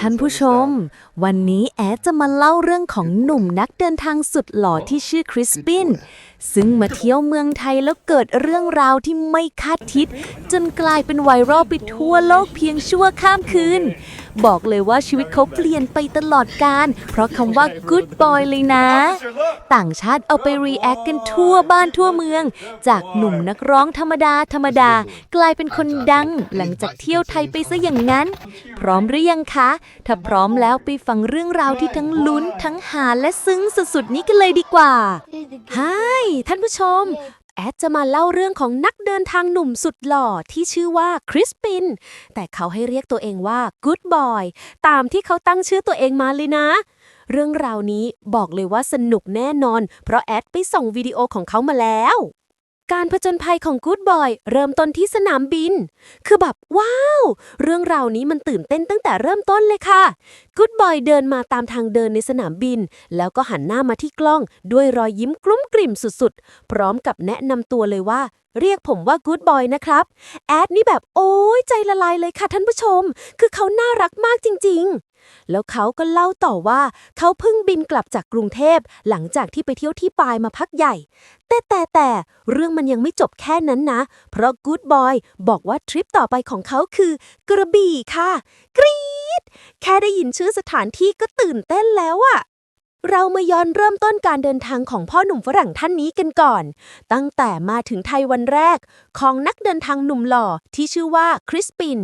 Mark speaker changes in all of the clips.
Speaker 1: ท่านผู้ชม วันนี้แอดจะมาเล่าเรื่องของหนุ่มนักเดินทางสุดหล่อที่ชื่อคริสปิน ซึ่งมาเที่ยวเมืองไทยแล้วเกิดเรื่องราวที่ไม่คาดคิด จนกลายเป็นไวรัลไปทั่วโลกเพียงชั่วข้ามคืน บอกเลยว่าชีวิตเขาเปลี่ยนไปตลอดกาลเพราะคำว่า good boy เลยนะ ต่างชาติเอาไปรีแอคกันทั่วบ้านทั่วเมือง จากหนุ่มนักร้องธรรมดาธรรมดา กลายเป็นคนดัง หลังจากเที่ยวไทยไปซะอย่างนั้น พร้อมหรือยังคะ ถ้าพร้อมแล้วไปฟังเรื่องราวที่ทั้งลุ้นทั้งหาและซึ้งสุดๆนี้กันเลยดีกว่า
Speaker 2: ฮายท่านผู้ชม แอดจะมาเล่าเรื่องของนักเดินทางหนุ่มสุดหล่อที่ชื่อว่าคริสปิน แต่เขาให้เรียกตัวเองว่า Good Boy ตามที่เขาตั้งชื่อตัวเองมาเลยนะ เรื่องราวนี้บอกเลยว่าสนุกแน่นอน เพราะแอดไปส่งวิดีโอของเขามาแล้ว การผจญภัยของ Good Boy เริ่มต้นที่สนามบิน คือแบบว้าว เรื่องราวนี้มันตื่นเต้นตั้งแต่เริ่มต้นเลยค่ะ Good Boy เดินมาตามทางเดินในสนามบิน แล้วก็หันหน้ามาที่กล้อง ด้วยรอยยิ้มกลุ้มกลิ่มสุดๆ พร้อมกับแนะนำตัวเลยว่า เรียกผมว่า Good Boy นะครับ แอดนี่แบบโอ้ยใจละลายเลยค่ะท่านผู้ชม คือเขาน่ารักมากจริงๆ แล้วเขาก็เล่าต่อว่าเขาเพิ่งบินกลับจากกรุงเทพหลังจากที่ไปเที่ยวที่ปายมาพักใหญ่ แต่แต่แต่เรื่องมันยังไม่จบแค่นั้นนะ เพราะกู๊ดบอยบอกว่าทริปต่อไปของเขาคือกระบี่ค่ะ กรี๊ด แค่ได้ยินชื่อสถานที่ก็ตื่นเต้นแล้วอะ เรามาย้อนเริ่มต้นการเดินทางของพ่อหนุ่มฝรั่งท่านนี้กันก่อน ตั้งแต่มาถึงไทยวันแรก ของนักเดินทางหนุ่มหล่อที่ชื่อว่าคริสปิน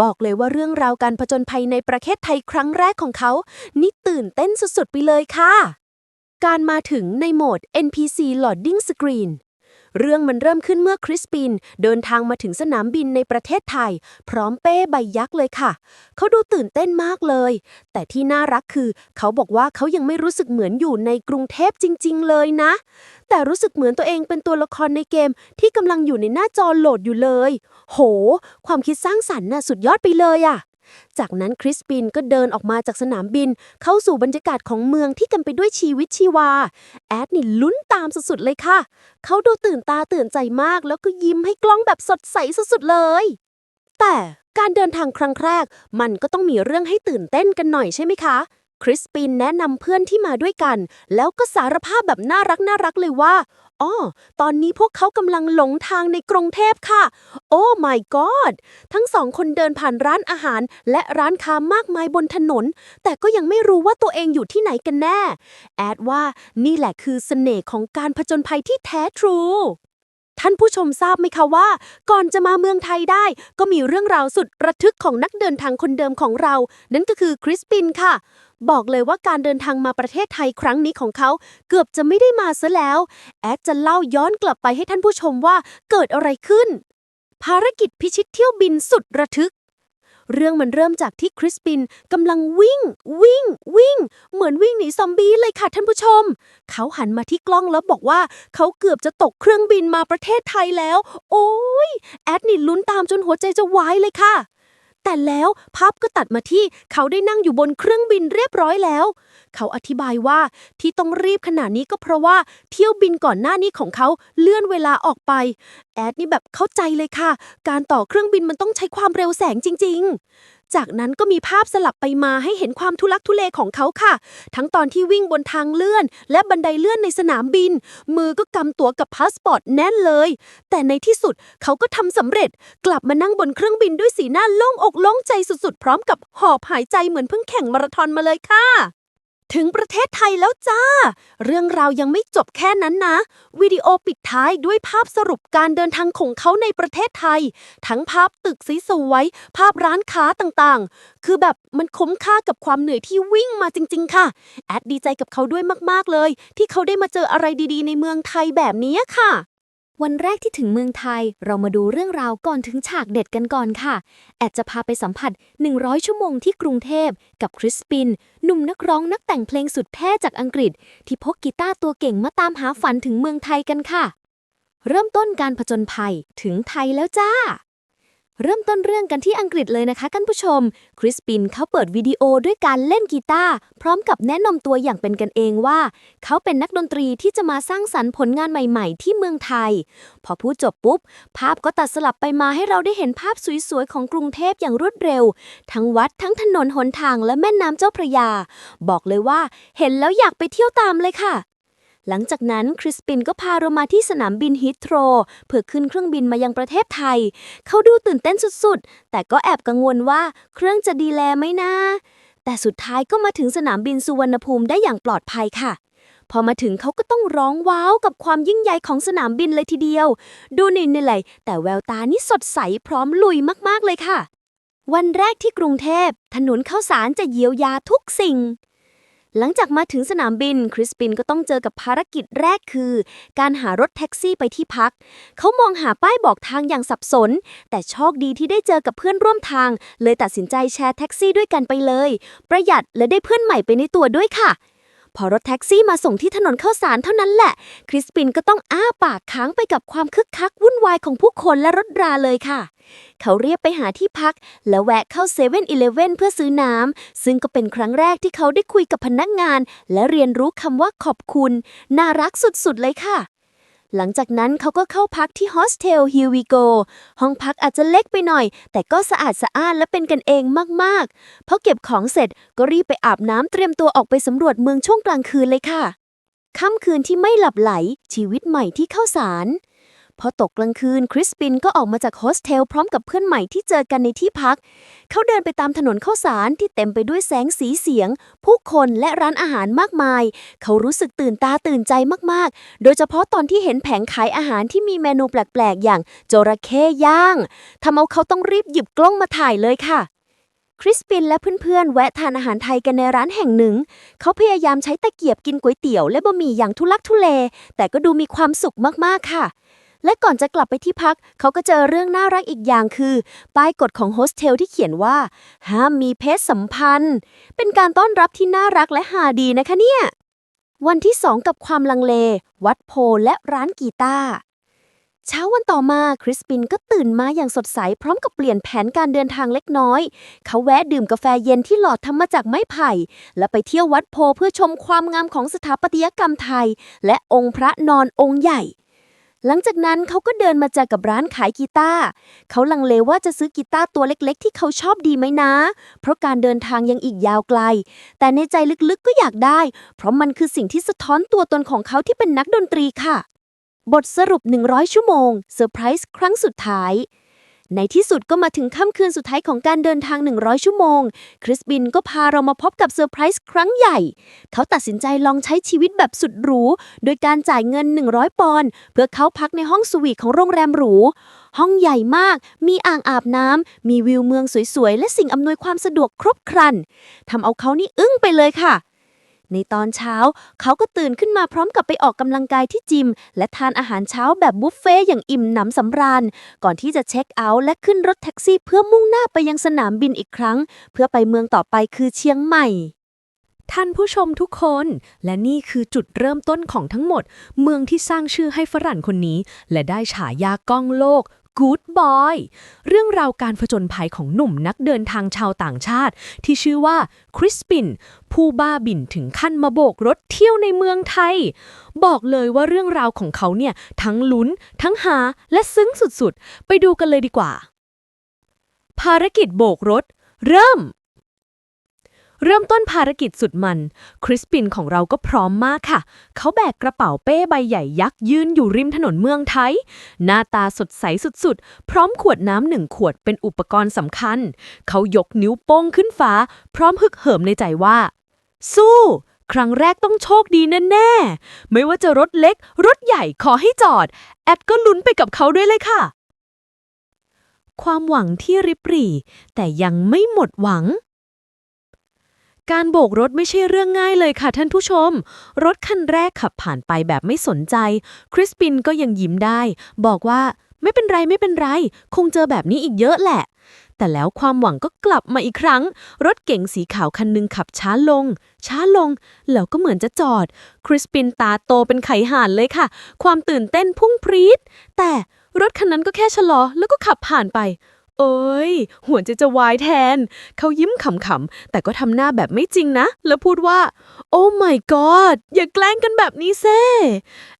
Speaker 2: บอกเลยว่าเรื่องราวการผจญภัยในประเทศไทยครั้งแรกของเขา นี่ตื่นเต้นสุดๆไปเลยค่ะ การมาถึงในโหมด NPC Loading Screen เรื่องมันเริ่มขึ้นเมื่อคริสปิน เดินทางมาถึงสนามบินในประเทศไทย พร้อมเป้ใบยักษ์เลยค่ะ เขาดูตื่นเต้นมากเลย แต่ที่น่ารักคือ เขาบอกว่าเขายังไม่รู้สึกเหมือนอยู่ในกรุงเทพจริง ๆ เลยนะ แต่รู้สึกเหมือนตัวเองเป็นตัวละครในเกม ที่กำลังอยู่ในหน้าจอโหลดอยู่เลย โห ความคิดสร้างสรรค์น่ะสุดยอดไปเลยอะ จากนั้นคริสปินก็เดินออกมาจากสนามบิน เข้าสู่บรรยากาศของเมืองที่เต็มไปด้วยชีวิตชีวา แอดนี่ลุ้นตามสุดๆเลยค่ะ เขาดูตื่นตาตื่นใจมาก แล้วก็ยิ้มให้กล้องแบบสดใสสุดๆเลย แต่การเดินทางครั้งแรก มันก็ต้องมีเรื่องให้ตื่นเต้นกันหน่อยใช่ไหมคะคริสปินแนะนำเพื่อนที่มาด้วยกัน แล้วก็สารภาพแบบน่ารักน่ารักเลยว่า อ๋อ ตอนนี้พวกเขากำลังหลงทางในกรุงเทพค่ะ โอ้ my god ทั้งสองคนเดินผ่านร้านอาหาร และร้านค้ามากมายบนถนน แต่ก็ยังไม่รู้ว่าตัวเองอยู่ที่ไหนกันแน่ แอดว่านี่แหละคือเสน่ห์ของการผจญภัยที่แท้ทรูท่านผู้ชมทราบไหมคะว่า ก่อนจะมาเมืองไทยได้ ก็มีเรื่องราวสุดระทึกของนักเดินทางคนเดิมของเรา นั่นก็คือคริสปินค่ะ บอกเลยว่าการเดินทางมาประเทศไทยครั้งนี้ของเขา เกือบจะไม่ได้มาซะแล้ว แอดจะเล่าย้อนกลับไปให้ท่านผู้ชมว่าเกิดอะไรขึ้น ภารกิจพิชิตเที่ยวบินสุดระทึก เรื่องมันเริ่มจากที่คริสปินกำลังวิ่ง วิ่ง วิ่ง เหมือนวิ่งหนีซอมบี้เลยค่ะท่านผู้ชม เขาหันมาที่กล้องแล้วบอกว่า เขาเกือบจะตกเครื่องบินมาประเทศไทยแล้ว โอ้ยแอดนี่ลุ้นตามจนหัวใจจะวายเลยค่ะ แต่แล้วภาพก็ตัดมาที่เขาได้นั่งอยู่บนเครื่องบินเรียบร้อยแล้ว เขาอธิบายว่าที่ต้องรีบขนาดนี้ก็เพราะว่าเที่ยวบินก่อนหน้านี้ของเขาเลื่อนเวลาออกไป แอดนี่แบบเข้าใจเลยค่ะ การต่อเครื่องบินมันต้องใช้ความเร็วแสงจริง ๆ จากนั้นก็มีภาพสลับไปมาให้เห็นความทุลักทุเลของเขาค่ะ ทั้งตอนที่วิ่งบนทางเลื่อน และบันไดเลื่อนในสนามบิน มือก็กำตัวกับพาสปอร์ตแน่นเลย แต่ในที่สุดเขาก็ทำสำเร็จ กลับมานั่งบนเครื่องบินด้วยสีหน้าโล่งอกโล่งใจสุดๆ พร้อมกับหอบหายใจเหมือนเพิ่งแข่งมาราธอนมาเลยค่ะ ถึงประเทศไทยแล้วจ้า เรื่องราวยังไม่จบแค่นั้นนะ วิดีโอปิดท้ายด้วยภาพสรุปการเดินทางของเขาในประเทศไทย ทั้งภาพตึกสวยๆภาพร้านค้าต่างๆ คือแบบมันคุ้มค่ากับความเหนื่อยที่วิ่งมาจริง ๆ ค่ะ แอดดีใจกับเขาด้วยมากๆเลย ที่เขาได้มาเจออะไรดีๆ ในเมืองไทยแบบนี้ค่ะ
Speaker 1: วันแรกที่ถึงเมืองไทย เรามาดูเรื่องราวก่อนถึงฉากเด็ดกันก่อนค่ะ แอดจะพาไปสัมผัส 100 ชั่วโมงที่กรุงเทพ กับคริสปิน หนุ่มนักร้องนักแต่งเพลงสุดเท่จากอังกฤษ ที่พกกีตาร์ตัวเก่งมาตามหาฝันถึงเมืองไทยกันค่ะ เริ่มต้นการผจญภัยถึงไทยแล้วจ้า
Speaker 2: เริ่มต้นเรื่องกันที่อังกฤษเลยนะคะท่านผู้ชม คริสปินเขาเปิดวิดีโอด้วยการเล่นกีตาร์พร้อมกับแนะนำตัวอย่างเป็นกันเองว่า เขาเป็นนักดนตรีที่จะมาสร้างสรรค์ผลงานใหม่ๆ ที่เมืองไทย พอพูดจบปุ๊บ ภาพก็ตัดสลับไปมาให้เราได้เห็นภาพสวยๆ ของกรุงเทพอย่างรวดเร็ว ทั้งวัดทั้งถนนหนทางและแม่น้ำเจ้าพระยา บอกเลยว่า เห็นแล้วอยากไปเที่ยวตามเลยค่ะ หลังจากนั้นคริสปินก็พาเรามาที่สนามบินฮิตโตรเพื่อขึ้นเครื่องบินมายังประเทศไทย เขาดูตื่นเต้นสุดๆ แต่ก็แอบกังวลว่าเครื่องจะดีแลไหมนะ แต่สุดท้ายก็มาถึงสนามบินสุวรรณภูมิได้อย่างปลอดภัยค่ะ พอมาถึงเขาก็ต้องร้องว้าวกับความยิ่งใหญ่ของสนามบินเลยทีเดียว ดูเหนื่อยๆแต่แววตานี่สดใสพร้อมลุยมากๆเลยค่ะ วันแรกที่กรุงเทพถนนข้าวสารจะเยียวยาทุกสิ่ง หลังจากมาถึงสนามบิน คริสปินก็ต้องเจอกับภารกิจแรกคือ การหารถแท็กซี่ไปที่พัก เขามองหาป้ายบอกทางอย่างสับสน แต่โชคดีที่ได้เจอกับเพื่อนร่วมทาง เลยตัดสินใจแชร์แท็กซี่ด้วยกันไปเลย ประหยัดและได้เพื่อนใหม่ไปในตัวด้วยค่ะ พอรถแท็กซี่มาส่งที่ถนนเข้าสารเท่านั้นแหละ คริสปินก็ต้องอ้าปากค้างไปกับความคึกคักวุ่นวายของผู้คนและรถราเลยค่ะ เขาเรียกไปหาที่พัก แล้วแวะเข้าเซเว่นอีเลฟเว่นเพื่อซื้อน้ำ ซึ่งก็เป็นครั้งแรกที่เขาได้คุยกับพนักงาน และเรียนรู้คำว่าขอบคุณ น่ารักสุดๆเลยค่ะ หลังจากนั้นเขาก็เข้าพักที่โฮสเทล Here We Go ห้องพักอาจจะเล็กไปหน่อย แต่ก็สะอาดสะอ้านและเป็นกันเองมากๆพอเก็บของเสร็จก็รีบไปอาบน้ำเตรียมตัวออกไปสำรวจเมืองช่วงกลางคืนเลยค่ะค่ำคืนที่ไม่หลับไหลชีวิตใหม่ที่เข้าสาร พอตกกลางคืนคริสปินก็ออกมาจากโฮสเทลพร้อมกับเพื่อนใหม่ที่เจอกันในที่พัก เขาเดินไปตามถนนข้าวสารที่เต็มไปด้วยแสงสีเสียง ผู้คนและร้านอาหารมากมาย เขารู้สึกตื่นตาตื่นใจมากๆ โดยเฉพาะตอนที่เห็นแผงขายอาหารที่มีเมนูแปลกๆ อย่างจระเข้ย่างทำเอาเขาต้องรีบหยิบกล้องมาถ่ายเลยค่ะคริสปินและเพื่อนๆ แวะทานอาหารไทยกันในร้านแห่งหนึ่ง เขาพยายามใช้ตะเกียบกินก๋วยเตี๋ยวและบะหมี่อย่างทุลักทุเล แต่ก็ดูมีความสุขมากๆ ค่ะ และก่อนจะกลับไปที่พัก เขาก็เจอเรื่องน่ารักอีกอย่างคือ ป้ายกฎของโฮสเทลที่เขียนว่า ห้ามมีเพศสัมพันธ์ เป็นการต้อนรับที่น่ารักและหาดีนะคะเนี่ย วันที่สองกับความลังเล วัดโพและร้านกีตาร์เช้าวันต่อมาคริสปินก็ตื่นมาอย่างสดใสพร้อมกับเปลี่ยนแผนการเดินทางเล็กน้อย เขาแวะดื่มกาแฟเย็นที่หลอดทำมาจากไม้ไผ่ และไปเที่ยววัดโพเพื่อชมความงามของสถาปัตยกรรมไทย และองค์พระนอนองค์ใหญ่ หลังจากนั้นเขาก็เดินมาเจอกับร้านขายกีตาร์เขาลังเลว่าจะซื้อกีตาร์ตัวเล็กๆ ที่เขาชอบดีไหมนะ เพราะการเดินทางยังอีกยาวไกล แต่ในใจลึกๆก็อยากได้ เพราะมันคือสิ่งที่สะท้อนตัวตนของเขาที่เป็นนักดนตรีค่ะ บทสรุป 100 ชั่วโมงเซอร์ไพรส์ครั้งสุดท้าย ในที่สุดก็มาถึงค่ำคืนสุดท้ายของการเดินทาง 100 ชั่วโมง คริสบินก็พาเรามาพบกับเซอร์ไพรส์ครั้งใหญ่ เขาตัดสินใจลองใช้ชีวิตแบบสุดหรู โดยการจ่ายเงิน 100 ปอนด์เพื่อเขาพักในห้องสวีทของโรงแรมหรู ห้องใหญ่มาก มีอ่างอาบน้ำ มีวิวเมืองสวยๆ และสิ่งอำนวยความสะดวกครบครันทำเอาเขานี่อึ้งไปเลยค่ะ ในตอนเช้า เขาก็ตื่นขึ้นมาพร้อมกับไปออกกำลังกายที่จิม และทานอาหารเช้าแบบบุฟเฟ่ต์อย่างอิ่มหนำสำราญ ก่อนที่จะเช็คเอาท์และขึ้นรถแท็กซี่เพื่อมุ่งหน้าไปยังสนามบินอีกครั้ง เพื่อไปเมืองต่อไปคือเชียงใหม่
Speaker 1: ท่านผู้ชมทุกคน และนี่คือจุดเริ่มต้นของทั้งหมด เมืองที่สร้างชื่อให้ฝรั่งคนนี้ และได้ฉายากล้องโลก Good Boy เรื่องราวการผจญภัยของหนุ่มนักเดินทางชาวต่างชาติ ที่ชื่อว่าคริสปิน ผู้บ้าบินถึงขั้นมาโบกรถเที่ยวในเมืองไทย บอกเลยว่าเรื่องราวของเขาเนี่ย ทั้งลุ้น ทั้งหาและซึ้งสุดๆ ไปดูกันเลยดีกว่า ภารกิจโบกรถ เริ่ม เริ่มต้นภารกิจสุดมัน คริสปินของเราก็พร้อมมากค่ะ เขาแบกกระเป๋าเป้ใบใหญ่ยักษ์ยืนอยู่ริมถนนเมืองไทย หน้าตาสดใสสุดๆ พร้อมขวดน้ำหนึ่งขวดเป็นอุปกรณ์สำคัญ เขายกนิ้วโป้งขึ้นฟ้า พร้อมฮึกเหิมในใจว่า สู้ ครั้งแรกต้องโชคดีแน่ๆ ไม่ว่าจะรถเล็ก รถใหญ่ขอให้จอด แอดก็ลุ้นไปกับเขาด้วยเลยค่ะ ความหวังที่ริบหรี่ แต่ยังไม่หมดหวัง การโบกรถไม่ใช่เรื่องง่ายเลยค่ะท่านผู้ชม รถคันแรกขับผ่านไปแบบไม่สนใจ คริสปินก็ยังยิ้มได้ บอกว่าไม่เป็นไรไม่เป็นไร คงเจอแบบนี้อีกเยอะแหละ แต่แล้วความหวังก็กลับมาอีกครั้ง รถเก๋งสีขาวคันหนึงขับช้าลง ช้าลง แล้วก็เหมือนจะจอด คริสปินตาโตเป็นไขห่านเลยค่ะ ความตื่นเต้นพุ่งพรีดแต่รถคันนั้นก็แค่ชะลอแล้วก็ขับผ่านไป
Speaker 3: โอ้ยหัวใจจะวายแทน เขายิ้มขำๆ แต่ก็ทำหน้าแบบไม่จริงนะ แล้วพูดว่า โอ้ my god อย่าแกล้งกันแบบนี้เซ่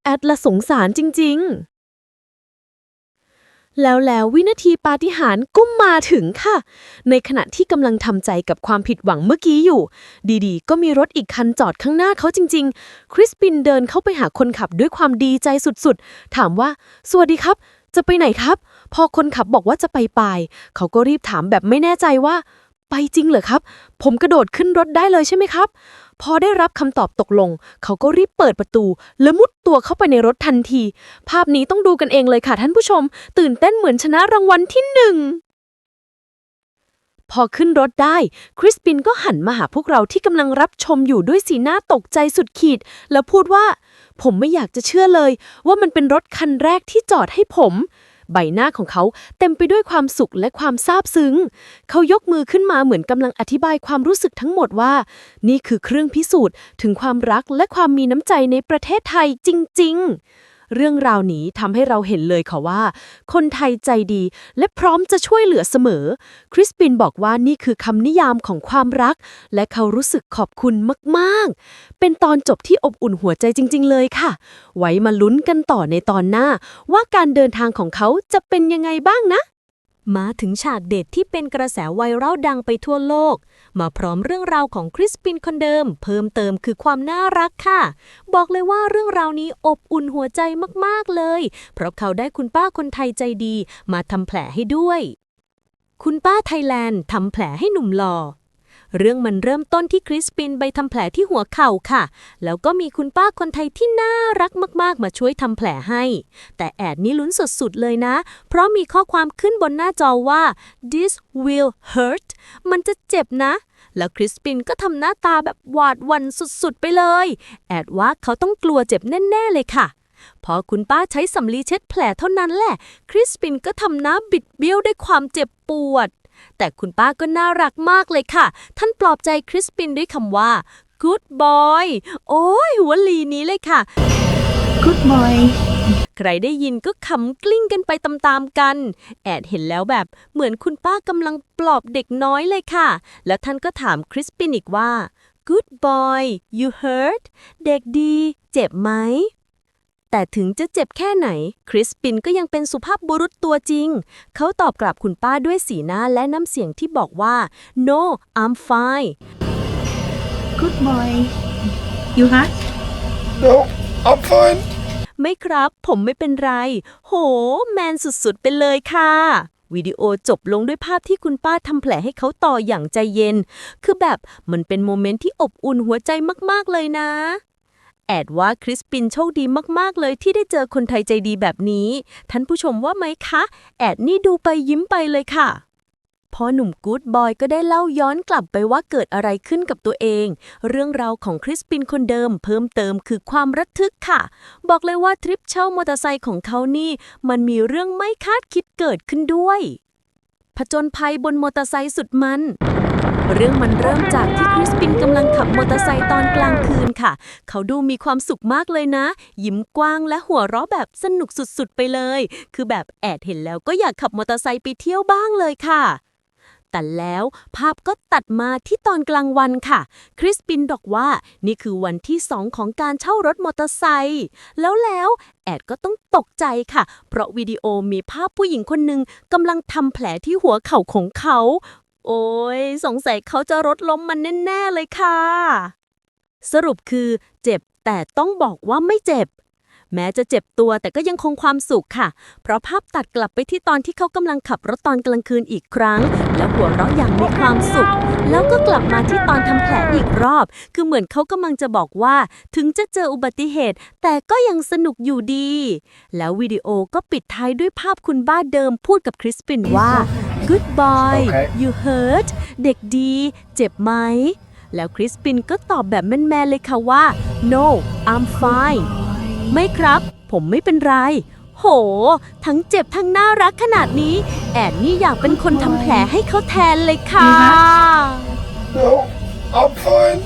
Speaker 3: แอดละสงสารจริง ๆแล้วแล้ววินาทีปาฏิหาริย์ก็มาถึงค่ะ ในขณะที่กำลังทำใจกับความผิดหวังเมื่อกี้อยู่ ดีๆ ก็มีรถอีกคันจอดข้างหน้าเขาจริง ๆ คริสปินเดินเข้าไปหาคนขับด้วยความดีใจสุดๆ ถามว่า สวัสดีครับ จะไปไหนครับ พอคนขับบอกว่าจะไปปายเขาก็รีบถามแบบไม่แน่ใจว่า ไปจริงเหรอครับ ผมกระโดดขึ้นรถได้เลยใช่ไหมครับ พอได้รับคำตอบตกลง เขาก็รีบเปิดประตู และมุดตัวเข้าไปในรถทันที ภาพนี้ต้องดูกันเองเลยค่ะท่านผู้ชม ตื่นเต้นเหมือนชนะรางวัลที่หนึ่งพอขึ้นรถได้ คริสปินก็หันมาหาพวกเราที่กำลังรับชมอยู่ด้วยสีหน้าตกใจสุดขีด แล้วพูดว่า ผมไม่อยากจะเชื่อเลย ว่ามันเป็นรถคันแรกที่จอดให้ผม ใบหน้าของเขาเต็มไปด้วยความสุขและความซาบซึ้ง เขายกมือขึ้นมาเหมือนกำลังอธิบายความรู้สึกทั้งหมดว่า นี่คือเครื่องพิสูจน์ถึงความรักและความมีน้ำใจในประเทศไทยจริง ๆ เรื่องราวนี้ทำให้เราเห็นเลยค่ะว่า คนไทยใจดีและพร้อมจะช่วยเหลือเสมอ คริสปินบอกว่านี่คือคำนิยามของความรัก และเขารู้สึกขอบคุณมากๆ เป็นตอนจบที่อบอุ่นหัวใจจริง ๆ เลยค่ะ ไว้มาลุ้นกันต่อในตอนหน้า ว่าการเดินทางของเขาจะเป็นยังไงบ้างนะ
Speaker 2: มาถึงฉากเด็ดที่เป็นกระแสไวรัลดังไปทั่วโลก มาพร้อมเรื่องราวของคริสปินคนเดิม เพิ่มเติมคือความน่ารักค่ะ บอกเลยว่าเรื่องราวนี้อบอุ่นหัวใจมากๆเลย เพราะเขาได้คุณป้าคนไทยใจดี มาทำแผลให้ด้วย คุณป้าไทยแลนด์ทำแผลให้หนุ่มหล่อ เรื่องมันเริ่มต้นที่คริสปินไปทำแผลที่หัวเข่าค่ะ แล้วก็มีคุณป้าคนไทยที่น่ารักมากๆ มาช่วยทำแผลให้ แต่แอดนี่ลุ้นสุดๆเลยนะ เพราะมีข้อความขึ้นบนหน้าจอว่า this will hurt มันจะเจ็บนะแล้วคริสปินก็ทำหน้าตาแบบหวาดวันสุดๆ ไปเลย แอดว่าเขาต้องกลัวเจ็บแน่ ๆ เลยค่ะ พอคุณป้าใช้สำลีเช็ดแผลเท่านั้นแหละ คริสปินก็ทำหน้าบิดเบี้ยวด้วยความเจ็บปวด แต่คุณป้าก็น่ารักมากเลยค่ะ ท่านปลอบใจคริสปินด้วยคำว่า good boy โอ้ยหัวลีนี้เลยค่ะ
Speaker 4: Good boy
Speaker 2: ใครได้ยินก็ขำกลิ้งกันไปตามๆกัน แอดเห็นแล้วแบบเหมือนคุณป้ากำลังปลอบเด็กน้อยเลยค่ะ แล้วท่านก็ถามคริสปินอีกว่า Good boy you hurt เด็กดี เจ็บไหม แต่ถึงจะเจ็บแค่ไหน คริสปินก็ยังเป็นสุภาพบุรุษตัวจริง เขาตอบกลับคุณป้าด้วยสีหน้าและน้ำเสียงที่บอกว่า no I'm fine
Speaker 4: Good boy You hurt
Speaker 1: No, I'm fine.
Speaker 2: ไม่ครับ ผมไม่เป็นไร โห แมนสุดๆ ไปเลยค่ะวิดีโอจบลงด้วยภาพที่คุณป้าทำแผลให้เขาต่ออย่างใจเย็น คือแบบมันเป็นโมเมนต์ที่อบอุ่นหัวใจมากๆเลยนะ แอดว่าคริสปินโชคดีมาก ๆ เลยที่ได้เจอคนไทยใจดีแบบนี้ ท่านผู้ชมว่าไหมคะ แอดนี่ดูไปยิ้มไปเลยค่ะพอหนุ่มกู๊ดบอยก็ได้เล่าย้อนกลับไปว่าเกิดอะไรขึ้นกับตัวเอง เรื่องราวของคริสปินคนเดิมเพิ่มเติมคือความระทึกค่ะ บอกเลยว่าทริปเช่ามอเตอร์ไซค์ของเขานี่ มันมีเรื่องไม่คาดคิดเกิดขึ้นด้วย ผจญภัยบนมอเตอร์ไซค์สุดมัน เรื่องมันเริ่มจากที่คริสปินกำลังขับมอเตอร์ไซค์ตอนกลางคืนค่ะ เขาดูมีความสุขมากเลยนะ ยิ้มกว้างและหัวเราะแบบสนุกสุดๆไปเลย คือแบบแอดเห็นแล้วก็อยากขับมอเตอร์ไซค์ไปเที่ยวบ้างเลยค่ะแต่แล้วภาพก็ตัดมาที่ตอนกลางวันค่ะ คริสปินบอกว่านี่คือวันที่สองของการเช่ารถมอเตอร์ไซค์แล้วแล้วแอดก็ต้องตกใจค่ะ เพราะวิดีโอมีภาพผู้หญิงคนหนึ่งกำลังทำแผลที่หัวเข่าของเขา โอ้ยสงสัยเขาจะรถล้มมันแน่ ๆ เลยค่ะ สรุปคือเจ็บแต่ต้องบอกว่าไม่เจ็บ แม้จะเจ็บตัวแต่ก็ยังคงความสุขค่ะ เพราะภาพตัดกลับไปที่ตอนที่เขากำลังขับรถตอนกลางคืนอีกครั้ง แล้วหัวเราะอย่างมีความสุข แล้วก็กลับมาที่ตอนทำแผลอีกรอบ คือเหมือนเขากำลังจะบอกว่า ถึงจะเจออุบัติเหตุ แต่ก็ยังสนุกอยู่ดี แล้ววิดีโอก็ปิดท้ายด้วยภาพคุณบ้าเดิมพูดกับคริสปินว่า good boy
Speaker 1: โอเค
Speaker 2: you hurt เด็กดี เจ็บไหม แล้วคริสปินก็ตอบแบบแมนๆเลยค่ะว่า no I'm fine ไม่ครับ ผมไม่เป็นไร โห ทั้งเจ็บทั้งน่ารักขนาดนี้ แอนนี่อยากเป็นคนทำแผลให้เขาแทนเลยค่ะ
Speaker 1: No, I'm fine.